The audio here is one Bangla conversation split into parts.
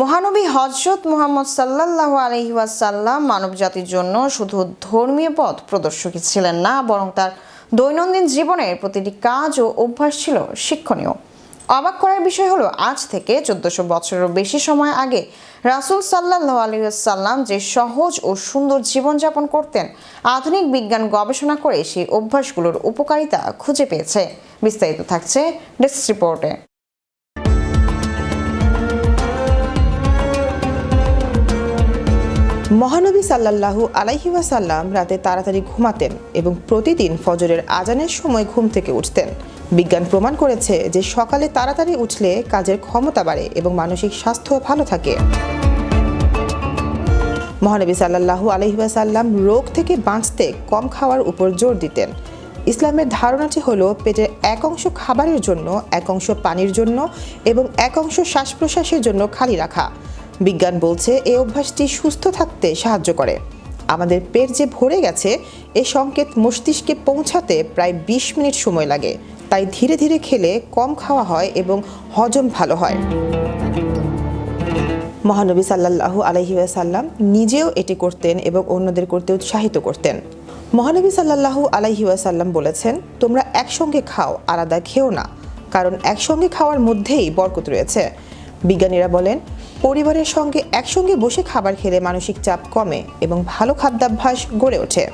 মহানবী হজরত মুহাম্মদ সাল্লাহ আলহি ওয়াসাল্লাম মানব জাতির জন্য শুধু ধর্মীয় পথ প্রদর্শকই ছিলেন না, বরং তার দৈনন্দিন জীবনের প্রতিটি কাজ ও অভ্যাস ছিল শিক্ষণীয়। অবাক করার বিষয় হলো, আজ থেকে চোদ্দশো বছরেরও বেশি সময় আগে রাসুল সাল্লাহ আলহিসাল্লাম যে সহজ ও সুন্দর জীবনযাপন করতেন, আধুনিক বিজ্ঞান গবেষণা করে সেই অভ্যাসগুলোর উপকারিতা খুঁজে পেয়েছে। বিস্তারিত থাকছে ডেস্ক রিপোর্টে। মহানবী সাল্লাল্লাহু আলাইহি ওয়াসাল্লাম রাতে তাড়াতাড়ি ঘুমাতেন এবং প্রতিদিন ফজরের আজানের সময় ঘুম থেকে উঠতেন। বিজ্ঞান প্রমাণ করেছে যে সকালে তাড়াতাড়ি উঠলে কাজের ক্ষমতা বাড়ে এবং মানসিক স্বাস্থ্য ভালো থাকে। মহানবী সাল্লাল্লাহু আলাইহি ওয়াসাল্লাম রোগ থেকে বাঁচতে কম খাওয়ার উপর জোর দিতেন। ইসলামের ধারণাটি হলো পেটের এক অংশ খাবারের জন্য, এক অংশ পানির জন্য এবং এক অংশ শ্বাস প্রশ্বাসের জন্য খালি রাখা। বিজ্ঞান বলছে এই অভ্যাসটি সুস্থ থাকতে সাহায্য করে। আমাদের পেট যে ভরে গেছে, এ সংকেত মস্তিষ্কে পৌঁছাতে প্রায় বিশ মিনিট সময় লাগে। তাই ধীরে ধীরে খেলে কম খাওয়া হয় এবং হজম ভালো হয়। মহানবী সাল্লাল্লাহু আলহি সাল্লাম নিজেও এটি করতেন এবং অন্যদের করতে উৎসাহিত করতেন। মহানবী সাল্লাল্লাহু আলহি সাল্লাম বলেছেন, তোমরা একসঙ্গে খাও, আলাদা খেও না। কারণ একসঙ্গে খাওয়ার মধ্যেই বরকত রয়েছে। বিজ্ঞানীরা বলেন, পরিবারের সঙ্গে একসঙ্গে বসে খাবার খেলে মানসিক চাপ কমে এবং ভালো খাদ্যাভ্যাস গড়ে ওঠে।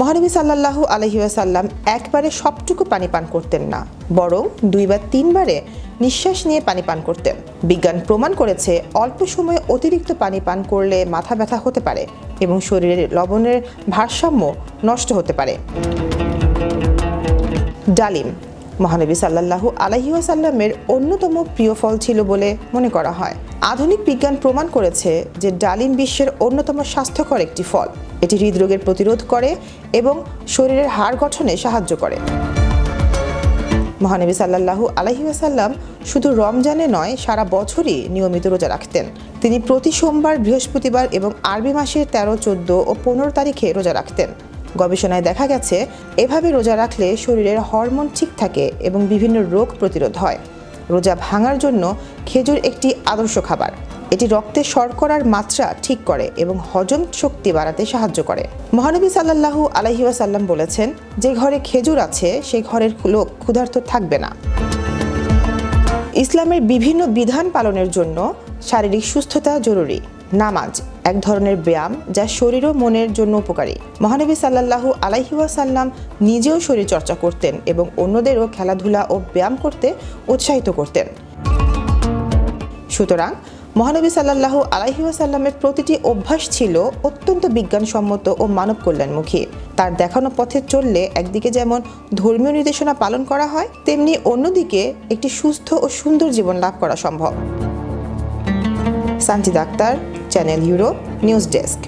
মহানবী সাল্লাল্লাহু আলহি সাল্লাম একবারে সবটুকু পানি পান করতেন না, বরং দুই বা তিনবারে নিঃশ্বাস নিয়ে পানি পান করতেন। বিজ্ঞান প্রমাণ করেছে, অল্প সময়ে অতিরিক্ত পানি পান করলে মাথা ব্যথা হতে পারে এবং শরীরের লবণের ভারসাম্য নষ্ট হতে পারে। ডালিম মহানবী সাল্লাল্লাহু আলহি ওয়াসাল্লামের অন্যতম প্রিয় ফল ছিল বলে মনে করা হয়। আধুনিক বিজ্ঞান প্রমাণ করেছে যে ডালিম বিশ্বের অন্যতম স্বাস্থ্যকর একটি ফল। এটি হৃদরোগের প্রতিরোধ করে এবং শরীরের হাড় গঠনে সাহায্য করে। মহানবী সাল্লাল্লাহু আলহি ওয়াসাল্লাম শুধু রমজানে নয়, সারা বছরই নিয়মিত রোজা রাখতেন। তিনি প্রতি সোমবার, বৃহস্পতিবার এবং আরবি মাসের তেরো, চোদ্দ ও পনেরো তারিখে রোজা রাখতেন। গবেষণায় দেখা গেছে, এভাবে রোজা রাখলে শরীরের হরমোন ঠিক থাকে এবং বিভিন্ন রোগ প্রতিরোধ হয়। রোজা ভাঙার জন্য খেজুর একটি আদর্শ খাবার। এটি রক্তে শর্করার মাত্রা ঠিক করে এবং হজম শক্তি বাড়াতে সাহায্য করে। মহানবী সাল্লাল্লাহু আলহি ওয়াসাল্লাম বলেছেন, যে ঘরে খেজুর আছে সেই ঘরের লোক ক্ষুধার্ত থাকবে না। ইসলামের বিভিন্ন বিধান পালনের জন্য শারীরিক সুস্থতা জরুরি। নামাজ, এক ধরনের ব্যায়াম যা শরীর ও মনের জন্য উপকারী। মহানবী সাল্লাল্লাহু আলাইহি ওয়াসাল্লাম নিজেও শরীর চর্চা করতেন এবং অন্যদেরও খেলাধুলা ও ব্যায়াম করতে উৎসাহিত করতেন। সুতরাং, মহানবী সাল্লাল্লাহু আলাইহি ওয়াসাল্লামের প্রতিটি অভ্যাস ছিল অত্যন্ত বিজ্ঞানসম্মত ও মানব কল্যাণমুখী। তার দেখানো পথে চললে একদিকে যেমন ধর্মীয় নির্দেশনা পালন করা হয়, তেমনি অন্যদিকে একটি সুস্থ ও সুন্দর জীবন লাভ করা সম্ভব। Shanti doctor channel Europe news desk.